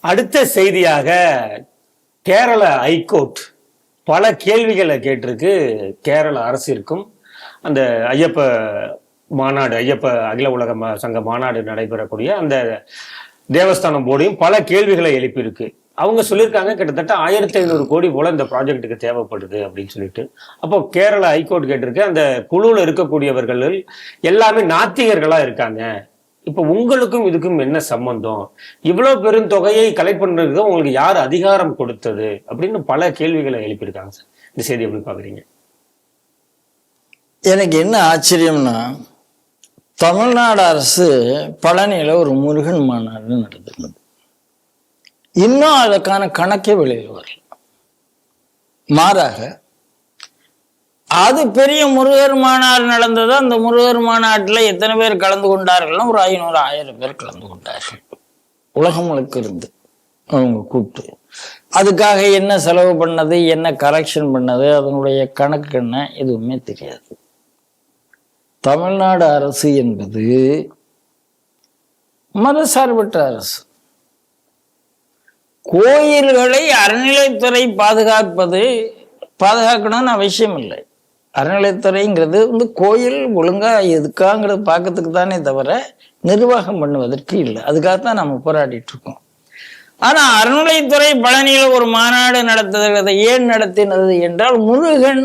அடுத்த செய்தியாக கேரள ஹைகோர்ட் பல கேள்விகளை கேட்டிருக்கு கேரள அரசிற்கும். அந்த ஐயப்ப மாநாடு ஐயப்ப அகில உலக ம- சங்க மாநாடு நடைபெறக்கூடிய அந்த தேவஸ்தானம் போர்டையும் பல கேள்விகளை எழுப்பியிருக்கு. அவங்க சொல்லியிருக்காங்க கிட்டத்தட்ட ஆயிரத்தி ஐநூறு கோடி போல இந்த ப்ராஜெக்ட்டுக்கு தேவைப்படுது அப்படின்னு சொல்லிட்டு. அப்போ கேரள ஹைகோர்ட் கேட்டிருக்கு அந்த குழுவில் இருக்கக்கூடியவர்கள் எல்லாமே நாத்திகர்களா இருக்காங்க. இப்போ உங்களுக்கும் இதுக்கும் என்ன சம்பந்தம்? இவ்வளவு பெரும் தொகையை கலெக்ட் பண்றதுக்கு உங்களுக்கு யார் அதிகாரம் கொடுத்தது? அப்படின்னு பல கேள்விகளை எழுப்பியிருக்காங்க சார். இந்த செய்தி எப்படி பாக்குறீங்க எனக்கு என்ன ஆச்சரியம்னா தமிழ்நாடு அரசு பழனியில ஒரு முருகன் மாநாடு நடந்திருந்தது. இன்னும் அதற்கான கணக்கே வெளியில் வரல. மாறாக அது பெரிய முருகர் மாநாடு நடந்தது அந்த முருகர் மாநாட்டில் எத்தனை பேர் கலந்து கொண்டார்கள்னா ஒரு ஐநூறு ஆயிரம் பேர் கலந்து கொண்டார்கள். உலகம் முழுக்க இருந்து அவங்க கூப்பிட்டு. அதுக்காக என்ன செலவு பண்ணது என்ன கரெக்ஷன் பண்ணது அதனுடைய கணக்கு என்ன எதுவுமே தெரியாது. தமிழ்நாடு அரசு என்பது மதசார்பற்ற அரசு. கோயில்களை அறநிலைத்துறை பாதுகாப்பது பாதுகாக்கணும்னு அவசியம் இல்லை அறநிலைத்துறைங்கிறது வந்து கோயில் ஒழுங்கா எதுக்காங்கிறது பார்க்கறதுக்கு தானே தவிர நிர்வாகம் பண்ணுவதற்கு இல்லை. அதுக்காகத்தான் நம்ம போராடிட்டு இருக்கோம் ஆனா அறநிலைத்துறை பழனியில ஒரு மாநாடு நடத்துகிறது ஏன் நடத்தினது என்றால் முருகன்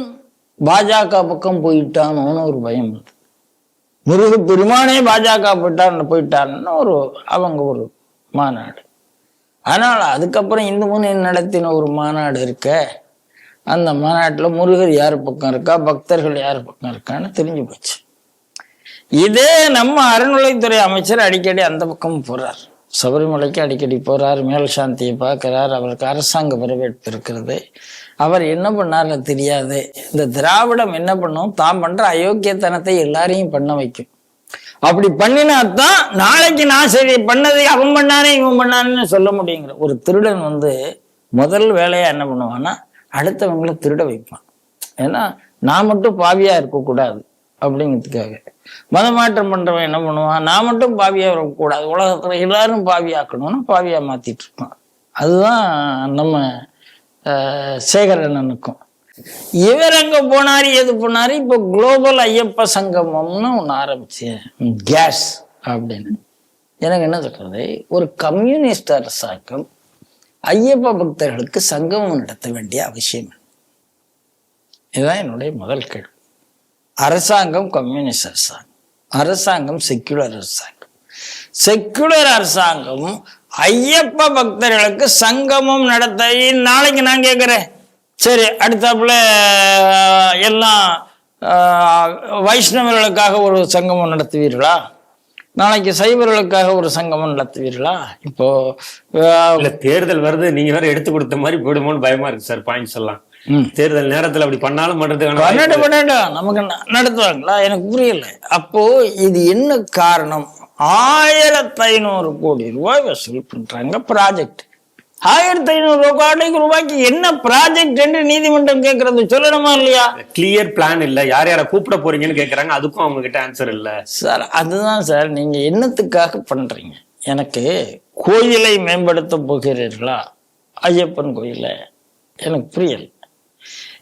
பாஜக பக்கம் போயிட்டானோன்னு ஒரு பயம் இருந்தது முருக பெருமானே பாஜக போயிட்டான் போயிட்டான்னு ஒரு அவங்க ஒரு மாநாடு. ஆனால் அதுக்கப்புறம் இந்து முன்னணி நடத்தின ஒரு மாநாடு இருக்க அந்த மாநாட்டில் முருகர் யார் பக்கம் இருக்கா பக்தர்கள் யார் பக்கம் இருக்கான்னு தெரிஞ்சு போச்சு. இதே நம்ம அறநிலைத்துறை அமைச்சர் அடிக்கடி அந்த பக்கம் போறார். சபரிமலைக்கு அடிக்கடி போறார் மேல் சாந்தியை பார்க்கிறார் அவருக்கு அரசாங்க வரவேற்பு இருக்கிறது. அவர் என்ன பண்ணார்னு தெரியாது. இந்த திராவிடம் என்ன பண்ணும்? தான் பண்ற அயோக்கியத்தனத்தை எல்லாரையும் பண்ண வைக்கும். அப்படி பண்ணினாத்தான் நாளைக்கு நான் சரி பண்ணதை அவன் பண்ணானே இவன் பண்ணானேன்னு சொல்ல முடியுங்கிற ஒரு திருடன் வந்து முதல் வேலையா என்ன பண்ணுவான்னா அடுத்தவங்களை திருட வைப்பான். ஏன்னா நான் மட்டும் பாவியா இருக்கக்கூடாது அப்படிங்கிறதுக்காக. மதமாற்றம் பண்றவன் என்ன பண்ணுவான்? நான் மட்டும் பாவியா இருக்கக்கூடாது. உலகத்துல எல்லாரும் பாவியாக்கணும்னு பாவியா மாத்திட்டு இருப்பான். அதுதான் நம்ம சேகரண்ணனுக்கும் இவர் அங்க போனாரு எது போனாரு? இப்போ குளோபல் ஐயப்ப சங்கமம்னு ஒன்று ஆரம்பிச்சேன் கேஸ் அப்படின்னு. எனக்கு என்ன சொல்றது? ஒரு கம்யூனிஸ்ட் அரசாங்கம் ஐயப்ப பக்தர்களுக்கு சங்கமம் நடத்த வேண்டிய அவசியம். இதுதான் என்னுடைய முதல் கேள்வி. அரசாங்கம் கம்யூனிஸ்ட் அரசாங்கம். அரசாங்கம் செக்குலர் அரசாங்கம். செக்குலர் அரசாங்கம் ஐயப்ப பக்தர்களுக்கு சங்கமம் நடத்த நாளைக்கு நான் கேட்குறேன். சரி அடுத்தாப்புல எல்லாம் வைஷ்ணவர்களுக்காக ஒரு சங்கமம் நடத்துவீர்களா? நாளைக்கு சைவர்களுக்காக ஒரு சங்கமம் நடத்துவீர்களா? இப்போ தேர்தல் வருது நீங்க வேற எடுத்து கொடுத்த மாதிரி போயிடுமோன்னு பயமா இருக்கு சார் பாயிண்ட்ஸ் எல்லாம். தேர்தல் நேரத்துல அப்படி பண்ணாலும் பன்னெண்டு பன்னெண்டு? நமக்கு நடத்துவாங்களா? எனக்கு புரியல. அப்போ இது என்ன காரணம்? ஆயிரத்தி ஐநூறு கோடி ரூபாய் வசூல் பண்றாங்க ப்ராஜெக்ட் ஆயிரத்தி ஐநூறு கோடி ரூபாய்க்கு என்ன ப்ராஜெக்ட் என்று நீதிமன்றம் கேட்கறது? சொல்லணுமா இல்லையா? கிளியர் பிளான் இல்ல. யார் யாரை கூப்பிட போறீங்கன்னு கேக்குறாங்க அதுக்கும் அவங்க கிட்ட ஆன்சர் இல்ல. சார் அதுதான் சார். நீங்க என்னத்துக்காக பண்றீங்க? எனக்கு கோயிலை மேம்படுத்த போகிறீர்களா? ஐயப்பன் கோயிலை. எனக்கு புரியல.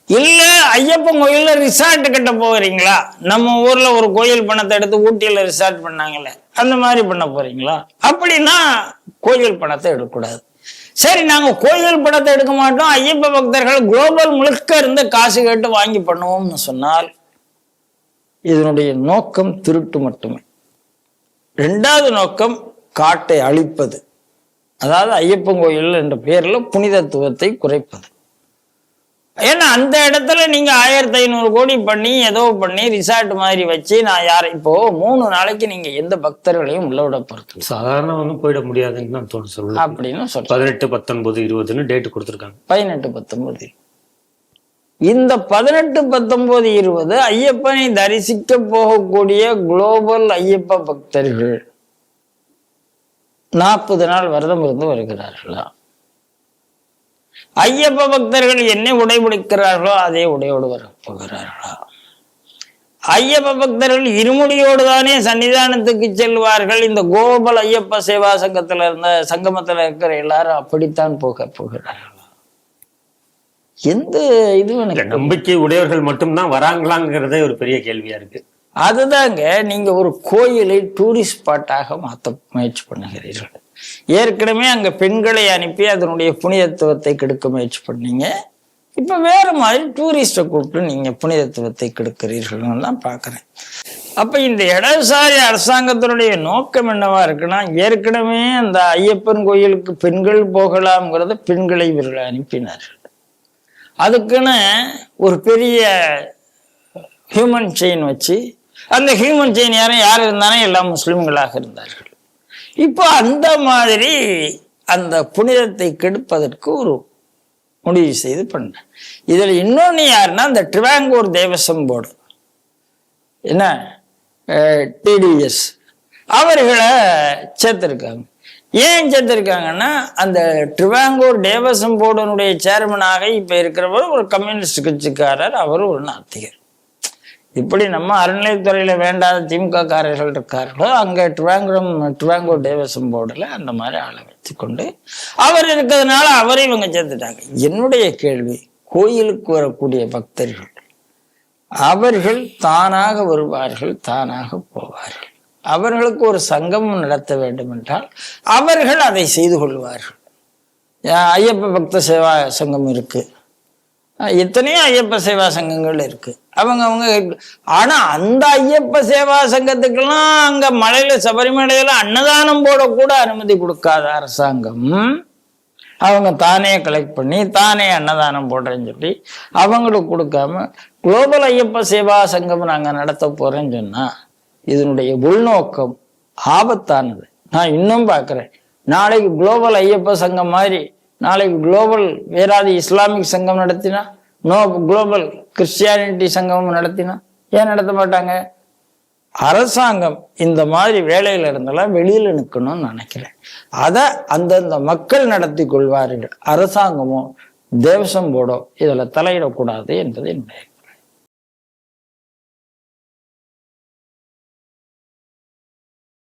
இல்ல ஐயப்பன் கோயில்ல ரிசார்ட் கட்ட போகிறீங்களா? நம்ம ஊர்ல ஒரு கோயில் பணத்தை எடுத்து ஊட்டியில ரிசார்ட் பண்ணாங்கல்ல அந்த மாதிரி பண்ண போறீங்களா? அப்படின்னா கோயில் பணத்தை எடுக்கக்கூடாது. சரி நாங்கள் கோயில் படத்தை எடுக்க மாட்டோம். ஐயப்ப பக்தர்கள் குளோபல் முழுக்க இருந்து காசு கேட்டு வாங்கி பண்ணுவோம்னு சொன்னால் இதனுடைய நோக்கம் திருட்டு மட்டுமே. ரெண்டாவது நோக்கம் காட்டை அழிப்பது. அதாவது ஐயப்பன் கோயில் என்ற பெயரில் புனிதத்துவத்தை குறைப்பது. ஏன்னா அந்த இடத்துல நீங்க ஆயிரத்தி ஐநூறு கோடி பண்ணி ஏதோ பண்ணி ரிசார்ட் மாதிரி வச்சு நான் யாரை இப்போ மூணு நாளைக்கு நீங்க எந்த பக்தர்களையும் உள்ள விட போறது சாதாரண ஒன்றும் போயிட முடியாதுன்னு தான் தோணும் சொல்லுங்க அப்படின்னு சொல்றேன் பதினெட்டு பத்தொன்பது இருபதுன்னு டேட் கொடுத்துருக்காங்க. பதினெட்டு பத்தொன்பது. இந்த பதினெட்டு பத்தொன்பது இருபது ஐயப்பனை தரிசிக்க போகக்கூடிய குளோபல் ஐயப்ப பக்தர்கள் நாற்பது நாள் விரதம் இருந்து வருகிறார்களா? ஐயப்ப பக்தர்கள் என்ன உடைபிடிக்கிறார்களோ அதே உடையோடு வர போகிறார்களா? ஐயப்ப பக்தர்கள் இருமுடியோடு தானே சன்னிதானத்துக்கு செல்வார்கள். இந்த கோபால் ஐயப்ப சேவா சங்கத்துல இருந்த சங்கமத்துல இருக்கிற எல்லாரும் அப்படித்தான் போக போகிறார்கள்? எந்த இது எனக்கு நம்பிக்கை உடையவர்கள் மட்டும்தான் வராங்களாங்கிறதே ஒரு பெரிய கேள்வியா இருக்கு. அதுதாங்க நீங்க ஒரு கோயிலை டூரிஸ்ட் ஸ்பாட்டாக மாத்த முயற்சி பண்ணுகிறீர்கள். ஏற்கனவே அங்க பெண்களை அனுப்பி அதனுடைய புனிதத்துவத்தை கெடுக்க முயற்சி பண்ணீங்க. இப்ப வேற மாதிரி டூரிஸ்டை கூப்பிட்டு நீங்க புனிதத்துவத்தை கெடுக்கிறீர்கள்னு தான் பாக்குறேன். அப்ப இந்த இடதுசாரி அரசாங்கத்தினுடைய நோக்கம் என்னவா இருக்குன்னா ஏற்கனவே அந்த ஐயப்பன் கோயிலுக்கு பெண்கள் போகலாம்ங்கிறத பெண்களை இவர்கள் அனுப்பினார்கள். அதுக்குன்னு ஒரு பெரிய ஹியூமன் செயின் வச்சு அந்த ஹியூமன் செயின் யாரும் யார் இருந்தாலும் எல்லாம் முஸ்லிம்களாக இருந்தார்கள். இப்போ அந்த மாதிரி அந்த புனிதத்தை கெடுப்பதற்கு ஒரு முடிவு செய்து பண்ணேன். இதில் இன்னொன்று யாருன்னா இந்த ட்ரிவாங்கூர் தேவசம் போர்டு. என்ன? டிடிஎஸ் அவர்களை சேர்த்துருக்காங்க. ஏன் சேர்த்துருக்காங்கன்னா அந்த ட்ரிவாங்கூர் தேவசம் போர்டனுடைய சேர்மனாக இப்போ இருக்கிறவர் ஒரு கம்யூனிஸ்ட் கட்சிக்காரர் அவர் ஒரு நாத்திகர். இப்படி நம்ம அறநிலையத்துறையில் வேண்டாத திமுக காரர்கள் இருக்கார்களோ அங்க ட்ரிவாங்குரம் ட்ரிவாங்கூர் தேவசம் போர்டுல அந்த மாதிரி ஆளை வச்சுக்கொண்டு அவர் இருக்கிறதுனால அவரை இவங்க சேர்த்துட்டாங்க. என்னுடைய கேள்வி கோயிலுக்கு வரக்கூடிய பக்தர்கள் அவர்கள் தானாக வருவார்கள் தானாக போவார்கள். அவர்களுக்கு ஒரு சங்கமம் நடத்த வேண்டும் என்றால் அவர்கள் அதை செய்து கொள்வார்கள். ஐயப்ப பக்த சேவா சங்கம் இருக்கு. எத்தனையோ ஐயப்ப சேவா சங்கங்கள் இருக்கு. அவங்க அவங்க ஆனா அந்த ஐயப்ப சேவா சங்கத்துக்கெல்லாம் அங்க மலையில சபரிமலையில அன்னதானம் போட கூட அனுமதி கொடுக்காத அரசாங்கம். அவங்க தானே கலெக்ட் பண்ணி தானே அன்னதானம் போடுறேன்னு சொல்லி அவங்களுக்கு கொடுக்காம குளோபல் ஐயப்ப சேவா சங்கம் நாங்க நடத்த போறேன்னு சொன்னா இதனுடைய உள்நோக்கம் ஆபத்தானது. நான் இன்னும் பார்க்குறேன். நாளைக்கு குளோபல் ஐயப்ப சங்கம் மாதிரி நாளைக்கு குளோபல் வேறாவது இஸ்லாமிக் சங்கம் நடத்தினா நோ குளோபல் கிறிஸ்டியானிட்டி சங்கம் நடத்தினா ஏன் நடத்த மாட்டாங்க? அரசாங்கம் இந்த மாதிரி வேலையில இருந்தெல்லாம் வெளியில நிற்கணும்னு நினைக்கிறேன். அதை அந்தந்த மக்கள் நடத்தி கொள்வார்கள். அரசாங்கமோ தேவசம் போர்டோ இதில் தலையிடக்கூடாது என்பது என்னுடைய